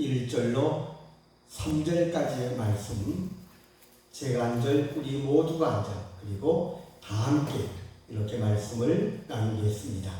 1절로 3절까지의 말씀 제가 한절 우리 모두가 한절 그리고 다 함께 이렇게 말씀을 나누겠습니다.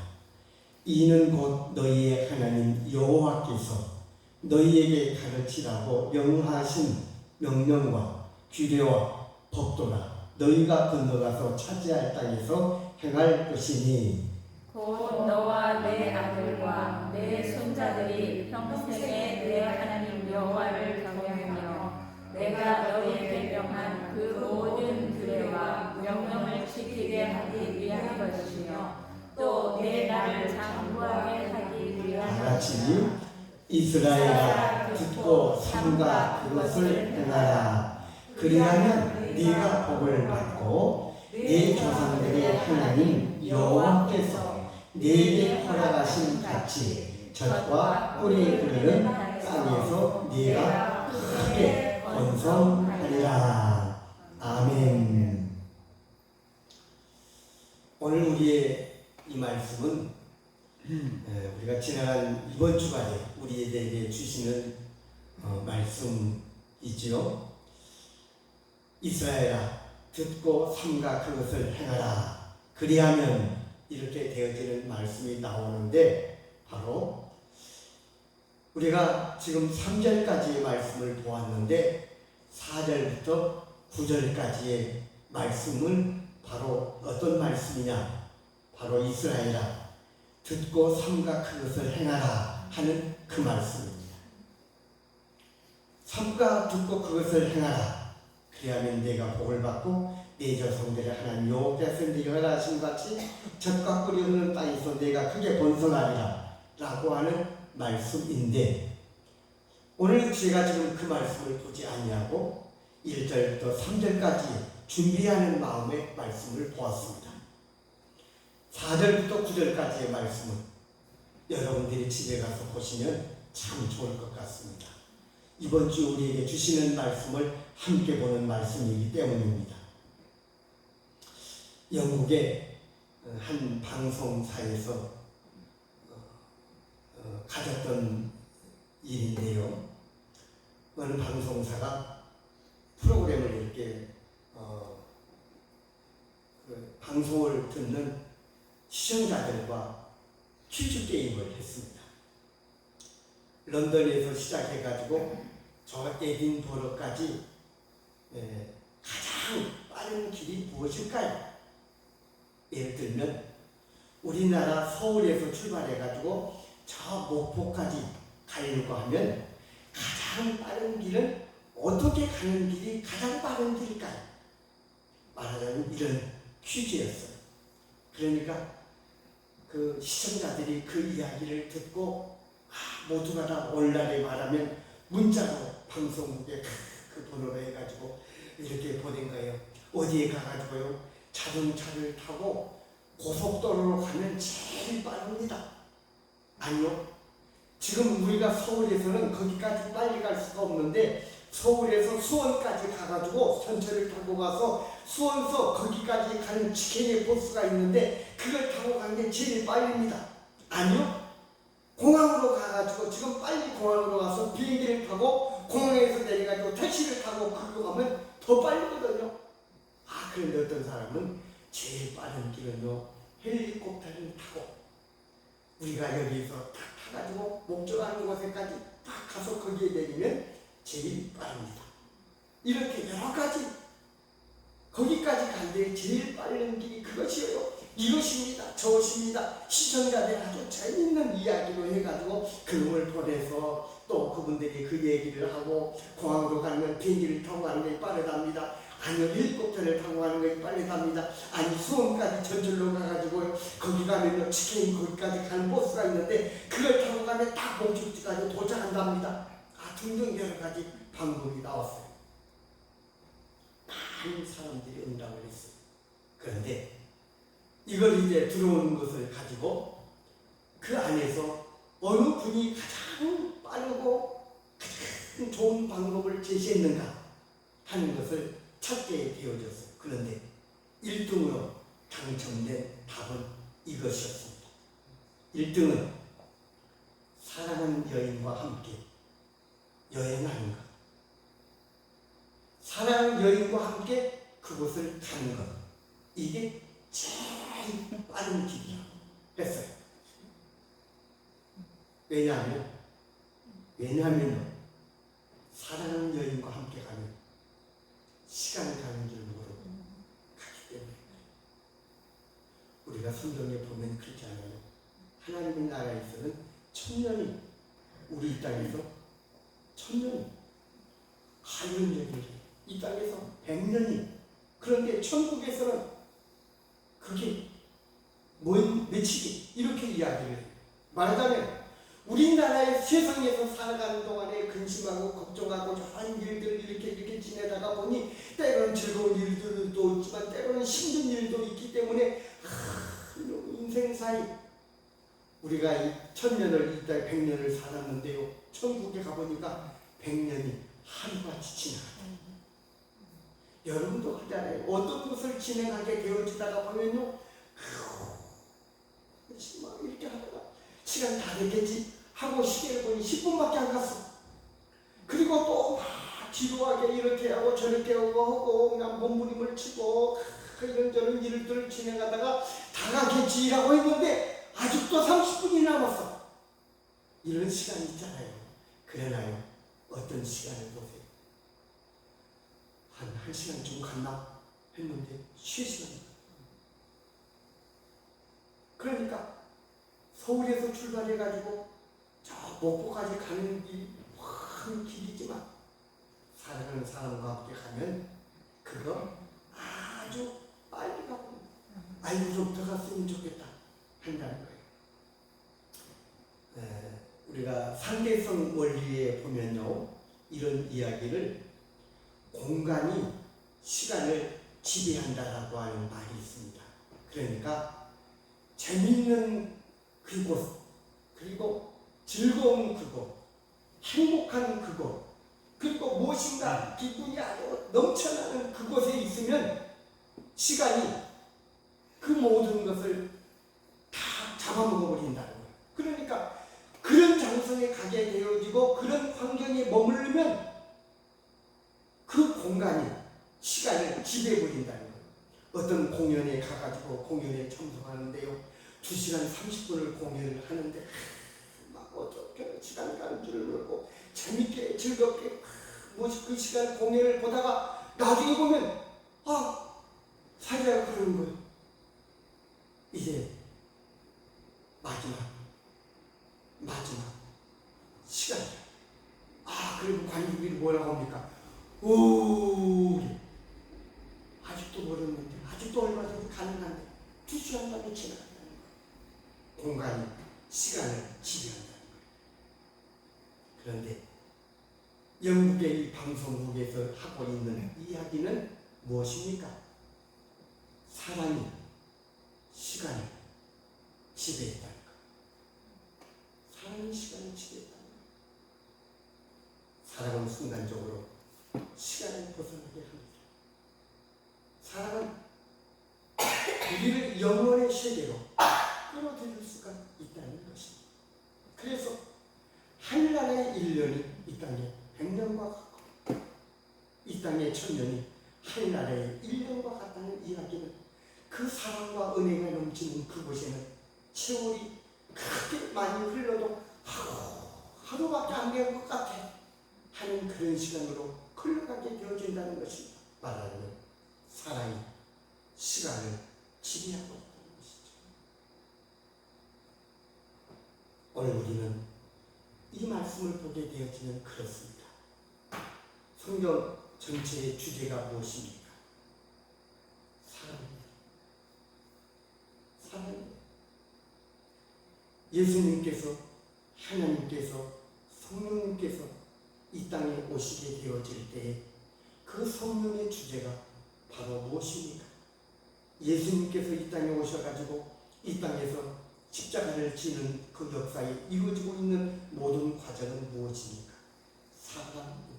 이는 곧 너희의 하나님 여호와께서 너희에게 가르치라고 명하신 명령과 규례와 법도라 너희가 건너가서 차지할 땅에서 행할 것이니 곧 너와 내 아들과 내 손자들이 평생에 내 하나님 여호와를 경외하며 내가 너희에게 명한 그 모든 규례와 명령을 지키게 하기 위한 것이며 또 내 나를 장구하게 하기 위한 다 같이 이스라엘아 듣고 삼가 그것을 행하라. 그리하면 네가 복을 받고 네 조상들의 하나님 여호와께서 네게 허락하신 같이 젖과 꿀이 흐르는 땅에서 네가 크게 번성하리라 아멘 오늘 우리의 이 말씀은 에, 우리가 지나간 이번 주간에 우리에게 주시는 어, 말씀이지요. 이스라엘아 듣고 삼가 그것을 행하라. 그리하면 이렇게 되어지는 말씀이 나오는데 바로 우리가 지금 3절까지의 말씀을 보았는데 4절부터 9절까지의 말씀은 바로 어떤 말씀이냐? 바로 이스라엘아 듣고 삼가 그것을 행하라 하는 그 말씀입니다. 삼가 듣고 그것을 행하라. 그리하면 내가 복을 받고 내 자손들의 하나님 여호와께서 네가 허락하신 같이 젖과 꿀이 흐르는 땅에서 내가 크게 번성하리라 라고 하는 말씀인데 오늘 제가 지금 그 말씀을 보지 아니하고 1절부터 3절까지 준비하는 마음의 말씀을 보았습니다. 4절부터 9절까지의 말씀은 여러분들이 집에 가서 보시면 참 좋을 것 같습니다. 이번 주 우리에게 주시는 말씀을 함께 보는 말씀이기 때문입니다. 영국의 한 방송사에서 어, 어, 가졌던 일인데요. 어느 방송사가 프로그램을 이렇게 어, 그 방송을 듣는 시청자들과 퀴즈 게임을 했습니다. 런던에서 시작해가지고 저 에딘버러까지 예, 가장 빠른 길이 무엇일까요? 예를 들면 우리나라 서울에서 출발해가지고 저 목포까지 가려고 하면 가장 빠른 길은 어떻게 가는 길이 가장 빠른 길일까요? 말하자면 이런 퀴즈였어요. 그러니까 그 시청자들이 그 이야기를 듣고 아, 모두가 다 오늘날에 말하면 문자로 방송국에 그, 그 번호로 해가지고 이렇게 보낸 거예요. 어디에 가가지고요 자동차를 타고 고속도로로 가면 제일 빠릅니다. 아니요. 지금 우리가 서울에서는 거기까지 빨리 갈 수가 없는데 서울에서 수원까지 가가지고 전철을 타고 가서 수원서 거기까지 가는 직행의 버스가 있는데 그걸 타고 가는 게 제일 빠릅니다. 아니요. 공항으로 가가지고 지금 빨리 공항으로 가서 비행기를 타고 공항에서 내려가지고 택시를 타고 그리고 가면 더 빠르거든요. 아 그런데 어떤 사람은 제일 빠른 길은요 헬리콥터를 타고 우리가 여기서 딱 타가지고 목적하는 곳에까지 딱 가서 거기에 내리면 제일 빠릅니다. 이렇게 여러 가지 거기까지 간데 제일 빠른 길이 그것이에요. 이것입니다. 저것입니다. 시청자들 아주 재밌는 이야기로 해가지고 그놈을 보내서 또 그분들이 그 얘기를 하고 공항으로 가면 비행기를 타고 가는 게 빠르답니다. 아니요 헬리콥터를 타고 가는 게 빠르답니다. 아니 수원까지 전철로 가가지고 거기 가면 치킨 거기까지 가는 버스가 있는데 그걸 타고 가면 딱 목적지까지 도착한답니다. 아 등등 여러 가지 방법이 나왔어요. 많은 사람들이 응답을 했어요. 그런데 이걸 이제 들어오는 것을 가지고 그 안에서 어느 분이 가장 빠르고 가장 좋은 방법을 제시했는가 하는 것을 찾게 되어졌어요. 그런데 1등으로 당첨된 답은 이것이었습니다. 1등은 사랑하는 여인과 함께 여행하는 것. 사랑 여인과 함께 그곳을 가는 것. 이게 제일 빠른 길이라고 했어요. 왜냐하면, 왜냐하면, 사랑하는 여인과 함께 가면 시간이 가는 줄 모르고 가기 때문에 우리가 성경에 보면 그렇지 않아요. 하나님의 나라에서는 천년이 우리 이 땅에서 천년이 한년적인 이 땅에서 백년이 그런데 천국에서는 그게 뭔 며칠이 이렇게 이야기를. 말하자면 우리나라의 세상에서 살아가는 동안에 근심하고 걱정하고 여러 일들 이렇게 이렇게 지내다가 보니 때로는 즐거운 일들도 있지만 때로는 힘든 일도 있기 때문에 아, 인생 사이. 우리가 이 천년을 이따 백년을 살았는데요. 천국에 가보니까 백년이 하루같이 지나가요 여러분도 그렇잖아요 어떤 것을 진행하게 되어지다가 보면요. 막 이렇게 하다가 시간 다 됐겠지 하고 시계를 보니 10분밖에 안 갔어 그리고 또막 지루하게 이렇게 하고 저렇게 하고 하고 그냥 몸부림을 치고 그 이런저런 일들을 진행하다가 다 가겠지라고 했는데 아직도 30분이 남았어. 이런 시간이 있잖아요. 그러나요? 어떤 시간을 보세요. 한 1시간 좀 갔나? 했는데 3시간이 그러니까 서울에서 출발해가지고 저 목포까지 가는 길먼 길이지만 사랑하는 사람과 함께 가면 그거 아주 빨리 가고 더 갔으면 좋겠다 한다는 거예요. 에, 우리가 상대성 원리에 보면요 이런 이야기를 공간이 시간을 지배한다라고 하는 말이 있습니다. 그러니까 재미있는 그곳 그리고 즐거운 그곳 행복한 그곳 그리고 무엇인가 기분이 아주 넘쳐나는 그곳에 있으면 시간이 그 모든 것을 다 잡아먹어 버린다는 거예요. 그러니까 그런 장소에 가게 되어지고 그런 환경에 머무르면 그 공간이 시간을 지배해 버린다는 거예요. 어떤 공연에 가가지고 공연에 참석하는데요. 2시간 30분을 공연을 하는데 막 어떻게 시간 가는 줄을 모르고 재밌게 즐겁게 뭐그 시간 공연을 보다가 나중에 보면 아 사자가 그러는 거예요. 이제 마지막 마지막 시간이야. 아 그리고 관객들이 뭐라고 합니까? 오 아직도 모르는데 아직도 얼마든지 가능한데 두 시간만에 지나간다는 거예요. 공간이 시간을 지배한다는 거예요. 그런데 영국의 이 방송국에서 하고 있는 이야기는 무엇입니까? 사람이 시간을 지배했다는 것. 사람이 시간을 지배했다는 것. 사람은 순간적으로 시간을 벗어나게 합니다. 사람은 우리를 영원의 세계로 끌어들일 수가 있다는 것입니다. 그래서 한나라의 일년이 이 땅에 백년과 같고 이 땅의 천년이 한나라의 일년과 같다는 이야기는 그 사랑과 은혜가 넘치는 그곳에는 세월이 그렇게 많이 흘러도 하루, 하루밖에 안 된 것 같아 하는 그런 시간으로 흘러가게 되어진다는 것입니다. 말하자면 사랑이 시간을 지배하고 있다는 것이죠. 오늘 우리는 이 말씀을 보게 되어지면 그렇습니다. 성경 전체의 주제가 무엇입니까? 사랑입니다. 사랑입니다. 예수님께서 하나님께서 성령님께서 이 땅에 오시게 되어질 때에 그 성령의 주제가 바로 무엇입니까? 예수님께서 이 땅에 오셔가지고 이 땅에서 십자가를 지는 그 역사에 이루어지고 있는 모든 과정은 무엇입니까? 사랑입니다.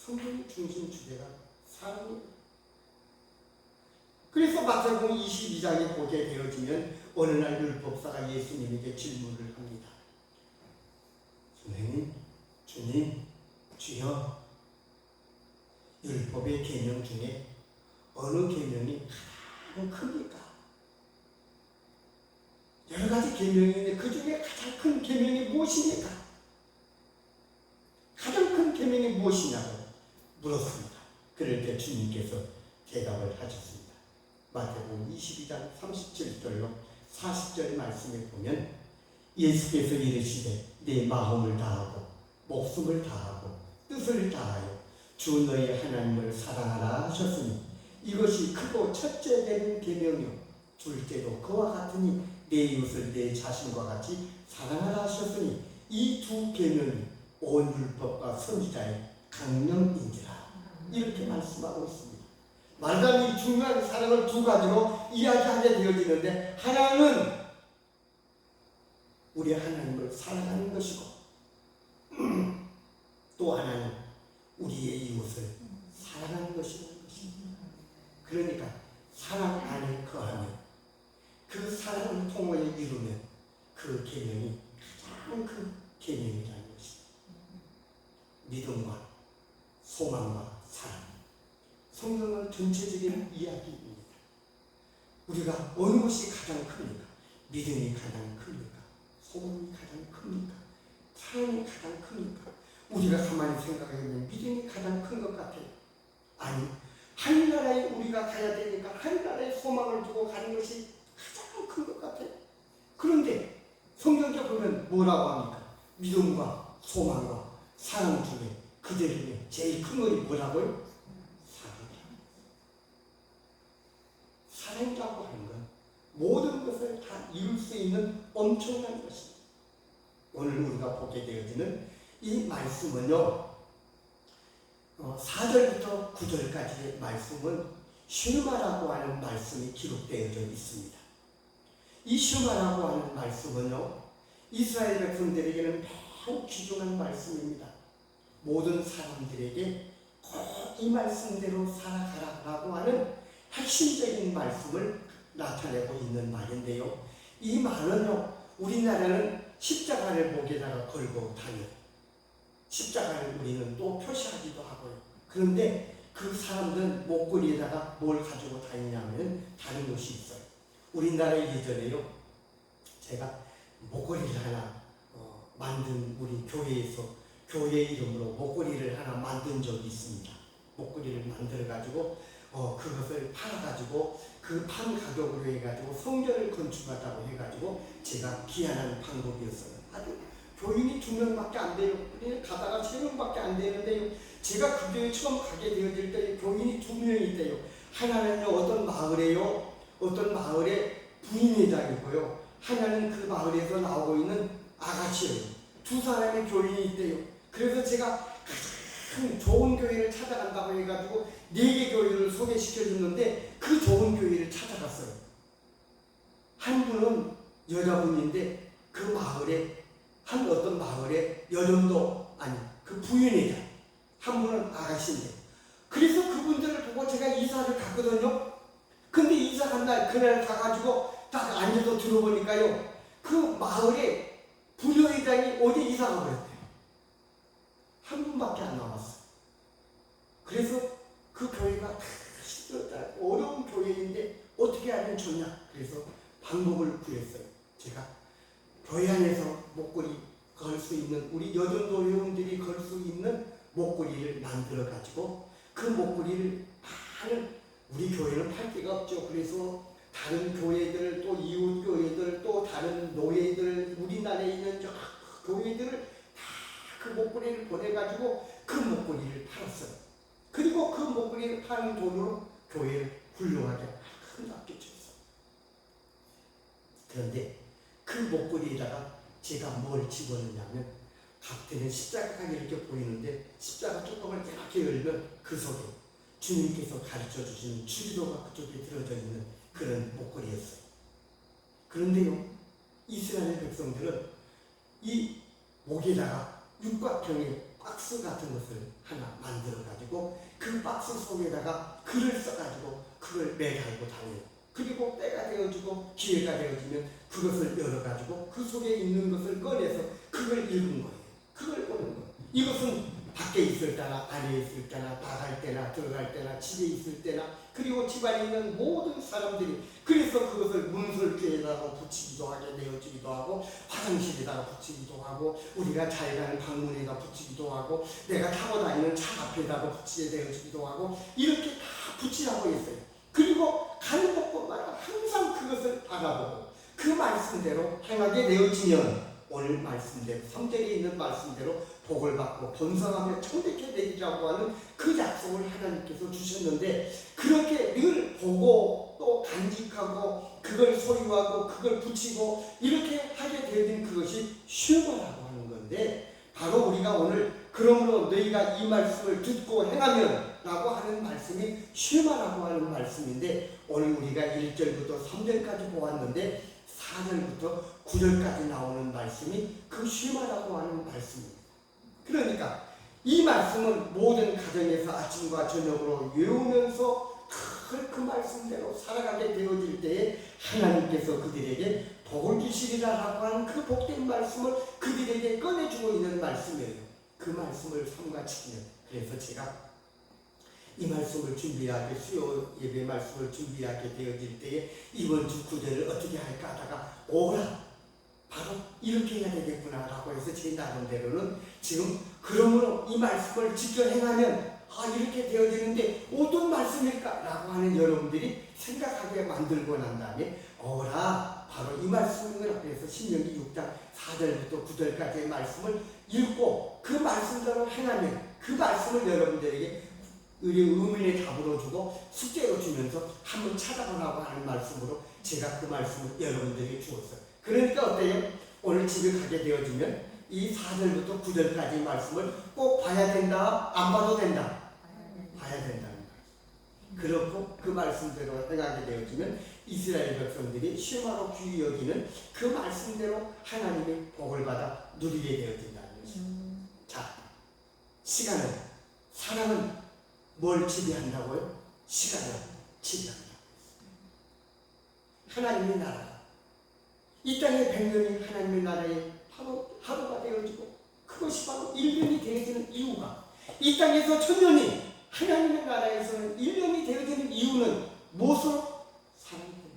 성경의 중심 주제가 사랑입니다. 그래서 마태복음 22장에 보게 되어지면 어느 날 율법사가 예수님에게 질문을 합니다. 선생님, 주님, 주여, 율법의 계명 중에 어느 계명이 가장 큽니까? 여러 가지 계명이 있는데 그 중에 가장 큰 계명이 무엇입니까? 가장 큰 계명이 무엇이냐고 물었습니다. 그럴 때 주님께서 대답을 하셨습니다. 마태복음 22장 37절로 40절 말씀에 보면 예수께서 이르시되 내 마음을 다하고 목숨을 다하고 뜻을 다하여 주 너희 하나님을 사랑하라 하셨으니 이것이 크고 첫째 되는 계명이요 둘째도 그와 같으니 내 이웃을 내 자신과 같이 사랑하라 하셨으니 이 두 계명이 온 율법과 선지자의 강령인지라 이렇게 말씀하고 있습니다. 말하자면 이 중요한 사랑을 두 가지로 이야기하게 되어지는데 하나는 우리 하나님을 사랑하는 것이고 또 하나는 우리의 이웃을 사랑하는 것이라는 것입니다. 그러니까 사랑 안에 거하면 그 사랑을 통하여 이루면 그 계명이 가장 큰 계명이라는 것입니다. 믿음과 소망과 사랑. 성경은 전체적인 이야기입니다. 우리가 어느 것이 가장 큽니까? 믿음이 가장 큽니까? 소망이 가장 큽니까? 사랑이 가장 큽니까? 우리가 가만히 생각해보면 믿음이 가장 큰 것 같아요. 아니, 하늘나라에 우리가 가야 되니까 하늘나라에 소망을 두고 가는 것이 가장 큰 것 같아요. 그런데 성경에 보면 뭐라고 합니까? 믿음과 소망과 사랑 중에 그들 중에 제일 큰 것이 뭐라고요? 사랑이라고. 사랑이라고 하는 건 모든 것을 다 이룰 수 있는 엄청난 것입니다. 오늘 우리가 보게 되어지는 이 말씀은요, 어, 4절부터 9절까지의 말씀은 슈마라고 하는 말씀이 기록되어져 있습니다. 이 슈마라고 하는 말씀은요, 이스라엘 백성들에게는 매우 귀중한 말씀입니다. 모든 사람들에게 꼭 이 말씀대로 살아가라라고 하는 핵심적인 말씀을 나타내고 있는 말인데요. 이 말은요, 우리나라는 십자가를 목에다가 걸고 다녀요. 십자가를 우리는 또 표시하기도 하고요. 그런데 그 사람들은 목걸이에다가 뭘 가지고 다니냐면 다른 것이 있어요. 우리나라 예전에요. 제가 목걸이를 하나 어, 만든 우리 교회에서 교회 이름으로 목걸이를 하나 만든 적이 있습니다. 목걸이를 만들어 가지고 어, 그것을 팔아 가지고 그 판 가격으로 해 가지고 성전을 건축하자고 해 가지고 제가 기한한 방법이었어요. 아주 교인이 두 명밖에 안 돼요. 가다가 세 명밖에 안 되는데요. 제가 그 교회 처음 가게 되어질 때 교인이 두 명이 있대요. 하나는요 어떤 마을에요. 어떤 마을에 부인회장이고요. 하나는 그 마을에서 나오고 있는 아가씨예요. 두 사람의 교인이 있대요. 그래서 제가 좋은 교회를 찾아간다고 해가지고 네 개 교회를 소개시켜 줬는데 그 좋은 교회를 찾아갔어요. 한 분은 여자분인데 그 마을에 한 어떤 마을에 여전도 아니 그 부인이다. 한 분은 아가씨인데 그래서 그분들을 보고 제가 이사를 갔거든요. 근데 이사 간날 그날 가가지고 딱 앉아서 들어보니까요 그 마을에 부녀회장이 어디 이사 가버렸대요. 한 분밖에 안 남았어. 그래서 그 교회가 다 힘들었다. 어려운 교회인데 어떻게 하면 좋냐. 그래서 방법을 구했어요. 제가 교회 안에서 목걸이 걸 수 있는 우리 여전도 회원들이 걸 수 있는 목걸이를 만들어 가지고 그 목걸이를 많은 우리 교회는 팔 데가 없죠. 그래서 다른 교회들 또 이웃 교회들 또 다른 노예들 우리나라에 있는 저 교회들을 다 그 목걸이를 보내 가지고 그 목걸이를 팔았어요. 그리고 그 목걸이를 파는 돈으로 교회를 훌륭하게 큰 학교 쳤어. 그런데 그 목걸이에다가 제가 뭘 집어넣냐면 각대는 십자가가 이렇게 보이는데 십자가 뚜껑을 이렇게 열면 그 속에 주님께서 가르쳐 주시는 주기도가 그쪽에 들어져 있는 그런 목걸이였어요. 그런데요, 이스라엘 백성들은 이 목에다가 육각형의 박스 같은 것을 하나 만들어 가지고 그 박스 속에다가 글을 써 가지고 그걸 매달고 다녀요. 그리고 때가 되어지고 기회가 되어지면 그것을 열어 가지고 그 속에 있는 것을 꺼내서 그걸 읽은 거예요. 그걸 보는 거예요. 이것은 밖에 있을 때나 안에 있을 때나 나갈 때나 들어갈 때나 집에 있을 때나 그리고 집안에 있는 모든 사람들이 그래서 그것을 문설주에다가 붙이기도 하게 되어지기도 하고 화장실에다가 붙이기도 하고 우리가 잘 가는 방문에다 붙이기도 하고 내가 타고 다니는 차 앞에다가 붙이게 되어지기도 하고 이렇게 다 붙이라고 했어요. 그리고 가는 아니라 항상 그것을 바라보고 그 말씀대로 행하게 되어지면 오늘 말씀대로 성경에 있는 말씀대로 복을 받고 번성하며 청백해 되리라고 하는 그 약속을 하나님께서 주셨는데 그렇게 늘 보고 또 간직하고 그걸 소유하고 그걸 붙이고 이렇게 하게 되어진 그것이 슈거라고 하는 건데 바로 우리가 오늘 그러므로 너희가 이 말씀을 듣고 행하면 라고 하는 말씀이 슈마라고 하는 말씀인데 오늘 우리가 1절부터 3절까지 보았는데 4절부터 9절까지 나오는 말씀이 그 슈마라고 하는 말씀입니다. 그러니까 이 말씀은 모든 가정에서 아침과 저녁으로 외우면서 그그 말씀대로 살아가게 되어질 때에 하나님께서 그들에게 복을 주시리라라고 하는 그 복된 말씀을 그들에게 꺼내주고 있는 말씀이에요. 그 말씀을 삼가치면 그래서 제가 이 말씀을 준비하게 수요 예배 말씀을 준비하게 되어질 때에 이번 주 구절을 어떻게 할까 하다가 오라 바로 이렇게 해야 되겠구나 라고 해서 제 나름대로는 지금 그러므로 이 말씀을 직접 행하면 아 이렇게 되어지는데 어떤 말씀일까 라고 하는 여러분들이 생각하게 만들고 난 다음에 어라 바로 이 말씀을 그래서 신명기 6장 4절부터 9절까지의 말씀을 읽고 그 말씀대로 행하면 그 말씀을 여러분들에게 우리 의문의 답으로 주고 숙제로 주면서 한번 찾아보라고 하는 말씀으로 제가 그 말씀을 여러분들에게 주었어요. 그러니까 어때요? 오늘 집에 가게 되어지면 이 4절부터 9절까지 말씀을 꼭 봐야 된다, 안 봐도 된다. 봐야 된다는 거예요. 그렇고 그 말씀대로 행하게 되어지면 이스라엘 백성들이 쉐마로 귀히 여기는 그 말씀대로 하나님의 복을 받아 누리게 되어진다는 것이죠. 자, 시간은 사랑은 뭘 지배한다고요? 시간을 지배한다. 하나님의 나라. 이 땅의 백년이 하나님의 나라의 바로 하루가 되어지고 그것이 바로 1년이 되어지는 이유가 이 땅에서 천년이 하나님의 나라에서는 1년이 되어지는 이유는 무엇으로? 사랑 때문에.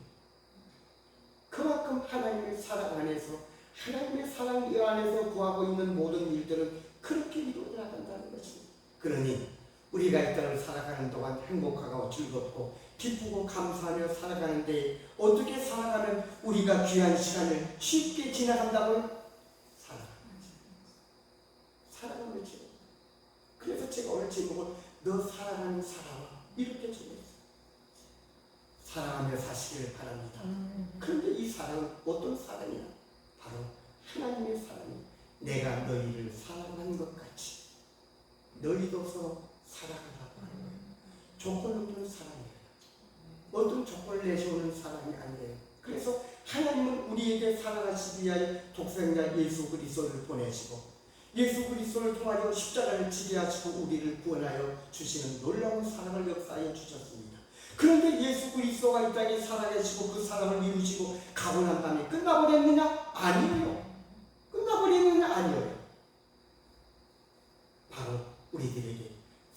그만큼 하나님의 사랑 안에서 하나님의 사랑 이 안에서 구하고 있는 모든 일들은 그렇게 이루어 나간다는 것입니다. 그러니 우리가 이 땅을 살아가는 동안 행복하고 즐겁고 기쁘고 감사하며 살아가는데 어떻게 살아가면 우리가 귀한 시간을 쉽게 지나간다고요? 살아가는 제목. 그래서 제가 오늘 제목을 너 살아가는 사람아 이렇게 적었어요. 사랑하며 사시길 바랍니다. 그런데 이 사랑은 어떤 사랑이냐? 바로 하나님의 사랑이 내가 너희를 사랑한 것 같이 너희도 서로 사랑하라고 하는 거예요. 조건 없는 사랑이에요. 어떤 조건을 내세우는 사랑이 아니에요. 그래서 하나님은 우리에게 사랑하시기 위하여 독생자 예수 그리스도를 보내시고 예수 그리스도를 통하여 십자가를 지게 하시고 우리를 구원하여 주시는 놀라운 사랑을 역사해 주셨습니다. 그런데 예수 그리스도가 이 땅에 살아계시고 그 사랑을 이루시고 가고 난 다음에 끝나버렸느냐? 아니에요. 끝나버렸느냐? 아니에요. 바로 우리들에게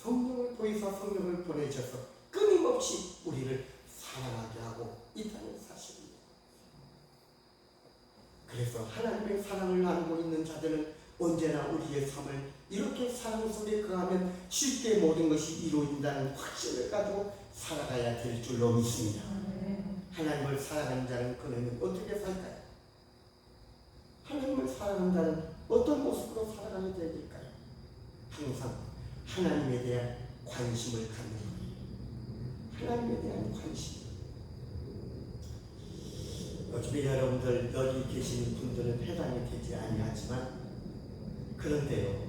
성령을 보이사 성령을 보내셔서 끊임없이 우리를 사랑하게 하고 이 땅에 사십니다. 그래서 하나님의 사랑을 나누고 있는 자들은 언제나 우리의 삶을 이렇게 사랑 속에 거하면 쉽게 모든 것이 이루어진다는 확신을 가지고 살아가야 될 줄로 믿습니다. 하나님을 사랑하는 자는 그는 어떻게 살까요? 하나님을 사랑하는 자는 어떤 모습으로 살아가야 될까요? 항상 하나님에 대한 관심을 갖는 거예요. 하나님에 대한 관심. 요즘에 여러분들 여기 계시는 분들은 해당이 되지 아니하지만 그런데요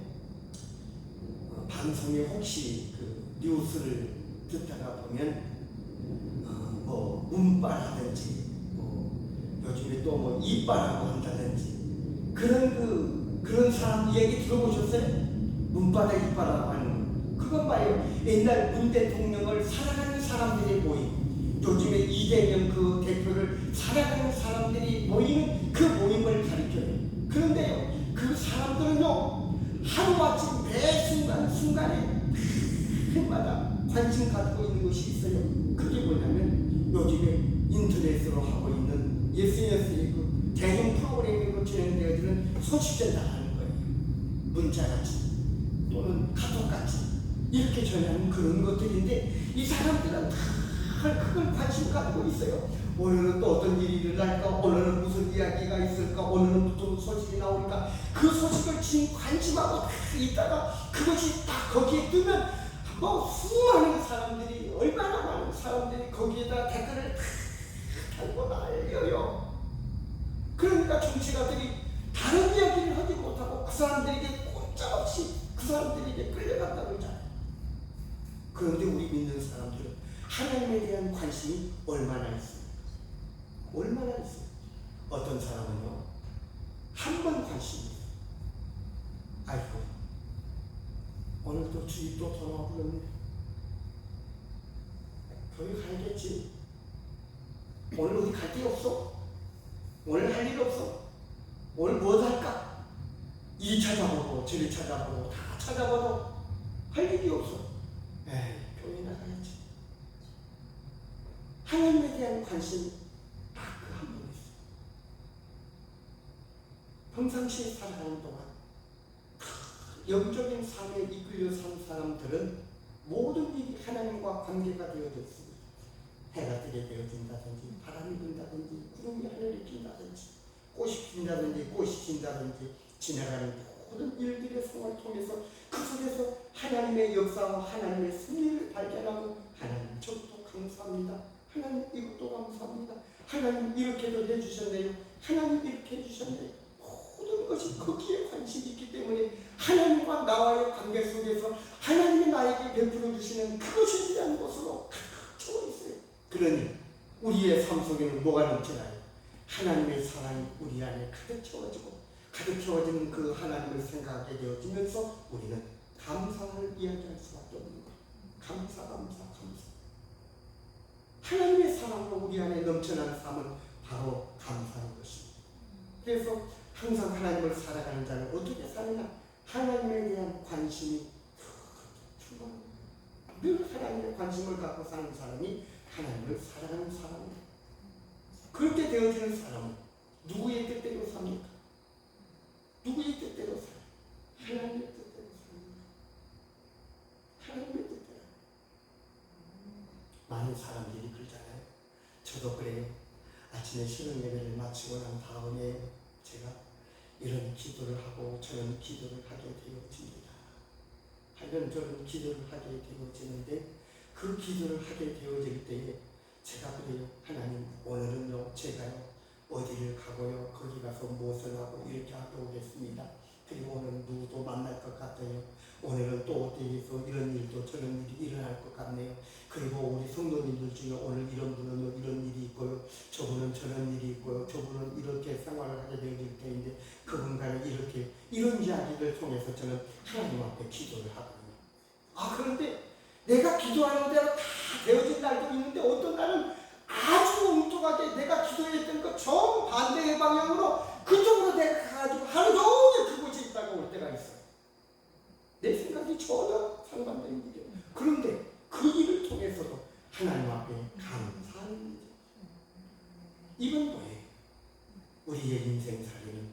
어, 방송에 혹시 그 뉴스를 듣다가 보면 어, 뭐 문바라든지 뭐 요즘에 또 뭐 이빠라고 한다든지 그런 그 그런 사람 얘기 들어보셨어요? 문바다 이빠라고 하는 거. 그건 봐요 옛날 문 대통령을 사랑하는 사람들이 모임 요즘에 이재명 그 대표를 살아가는 사람들이 모이는 그 모임을 가리켜요. 그런데요, 그 사람들은요, 하루아침 매 순간, 순간에 해마다 관심 갖고 있는 것이 있어요. 그게 뭐냐면 요즘에 인터넷으로 하고 있는 SNS의 그 대형 프로그램으로 진행되어지는 소식들 나가는 거예요. 문자같이 또는 카톡같이 이렇게 전하는 그런 것들인데 이 사람들은 다 그걸 관심 갖고 있어요. 오늘은 또 어떤 일이 일어날까? 오늘은 무슨 이야기가 있을까? 오늘은 무슨 소식이 나올까? 그 소식을 지금 관심하고 다 있다가 그것이 딱 거기에 뜨면 뭐 수많은 사람들이 얼마나 많은 사람들이 거기에다 댓글을 다 달고 날려요. 그러니까 정치가들이 다른 이야기를 하지 못하고 그 사람들에게 꼼짝없이 그 사람들에게 끌려간다고 그러잖아요. 그런데 우리 믿는 사람들은 하나님에 대한 관심이 얼마나 있습니까? 얼마나 있어요? 어떤 사람은요, 한 번 관심이. 아이고, 오늘 또 주입 또 전화 불렀네. 교회 가야겠지. 오늘 어디 갈 데 없어? 오늘 할 일 없어? 오늘 뭐 할까? 이 찾아보고 저리 찾아보고 다 찾아봐도 할 일이 없어. 에이, 교회 나가야지. 하나님에 대한 관심이 딱 그 한 번 있어. 평상시에 살아가는 동안 그 영적인 삶에 이끌려 산 사람들은 모든 일이 하나님과 관계가 되어졌습니다. 해가 뜨게 되어진다든지 바람이 분다든지 구름이 하늘을 낀다든지 꽃이 핀다든지 꽃이 진다든지 지나가는 모든 일들의 성을 통해서 그 속에서 하나님의 역사와 하나님의 승리를 발견하고 하나님 저것도 감사합니다. 하나님 이것도 감사합니다. 하나님 이렇게도 해주셨네요. 하나님 이렇게 해주셨네요. 모든 것이 거기에 관심이 있기 때문에 하나님과 나와의 관계 속에서 하나님이 나에게 베풀어 주시는 그것에 대한 것으로 가득 채워 있어요. 그러니 우리의 삶 속에는 뭐가 넘쳐나요? 하나님의 사랑이 우리 안에 가득 채워지고 가득 채워지는 그 하나님을 생각하게 되어지면서 우리는 감사를 이야기할 수밖에 없는 거예요. 감사, 감사, 감사. 하나님의 사랑으로 우리 안에 넘쳐나는 삶은 바로 감사인 것입니다. 그래서 항상 하나님을 살아가는 자는 어떻게 사느냐? 하나님에 대한 관심이. 늘 하나님의 관심을 갖고 사는 사람이 하나님을 살아가는 사람입니다. 그렇게 되어지는 사람은 누구의 뜻대로 삽니까? 누구의 뜻대로 살아요? 하나님의 뜻대로 삽니다. 하나님의 뜻대로. 많은 사람들이 그러잖아요. 저도 그래요. 아침에 신앙 예배를 마치고 난 다음에 제가 이런 기도를 하고 저런 기도를 하게 되어집니다. 하면 저런 기도를 하게 되어지는데 그 기도를 하게 되어질 때에 제가 그래요. 하나님 오늘은요 제가요 어디를 가고요 거기 가서 무엇을 하고 이렇게 하고 오겠습니다. 그리고 오늘 누구도 만날 것 같아요. 오늘은 또 어디에서 이런 일도 저런 일이 일어날 것 같네요. 그리고 우리 성도님들 중에 오늘 이런 분은 이런 일이 있고요. 저분은 저런 일이 있고요. 저분은 이렇게 생활을 하게 되어질 텐데 그분과는 이렇게 이런 이야기를 통해서 저는 하나님 앞에 기도를 하거든요. 아 그런데 내가 기도하는 대로 다 되어진 날도 있는데 어떤 날은 아주 엉뚱하게 내가 기도했던 것 정반대의 방향으로 내가 가가지고 하루 종일 그곳에 있다가 올 때가 있어요. 내 생각이 전혀 상반되는 일이에요. 그런데 그 일을 통해서도 하나님 앞에 감사하는 일이죠. 이건 뭐예요? 우리의 인생 살이는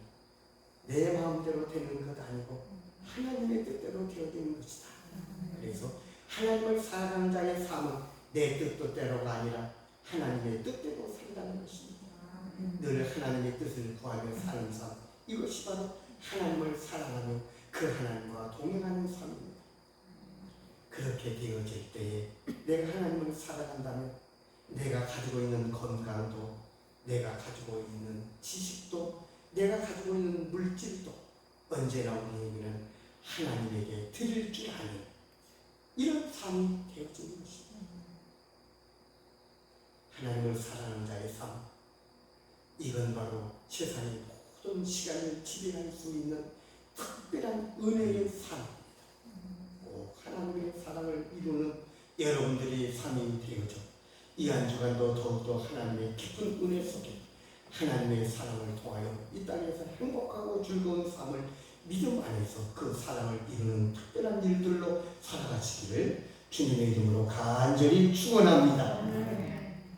내 마음대로 되는 것 아니고 하나님의 뜻대로 되어지는 것이다. 그래서 하나님을 살아가는 자의 삶은 내 뜻대로가 아니라 하나님의 뜻대로 산다는 것입니다. 늘 하나님의 뜻을 구하며 사는 삶 이것이 바로 하나님을 사랑하며 그 하나님과 동행하는 삶입니다. 그렇게 되어질 때에 내가 하나님을 살아간다면 내가 가지고 있는 건강도 내가 가지고 있는 지식도 내가 가지고 있는 물질도 언제나 우리에게는 하나님에게 드릴 줄 아는 이런 삶이 되어지는 것입니다. 하나님을 사랑하는 자의 삶 이건 바로 세상의 모든 시간을 지배할 수 있는 특별한 은혜의. 꼭 하나님의 사랑을 이루는 여러분들의 삶이 되어져 이 한 주간도 더욱더 하나님의 깊은 은혜 속에 하나님의 사랑을 통하여 이 땅에서 행복하고 즐거운 삶을 믿음 안에서 그 사랑을 이루는 특별한 일들로 살아가시기를 주님의 이름으로 간절히 축원합니다.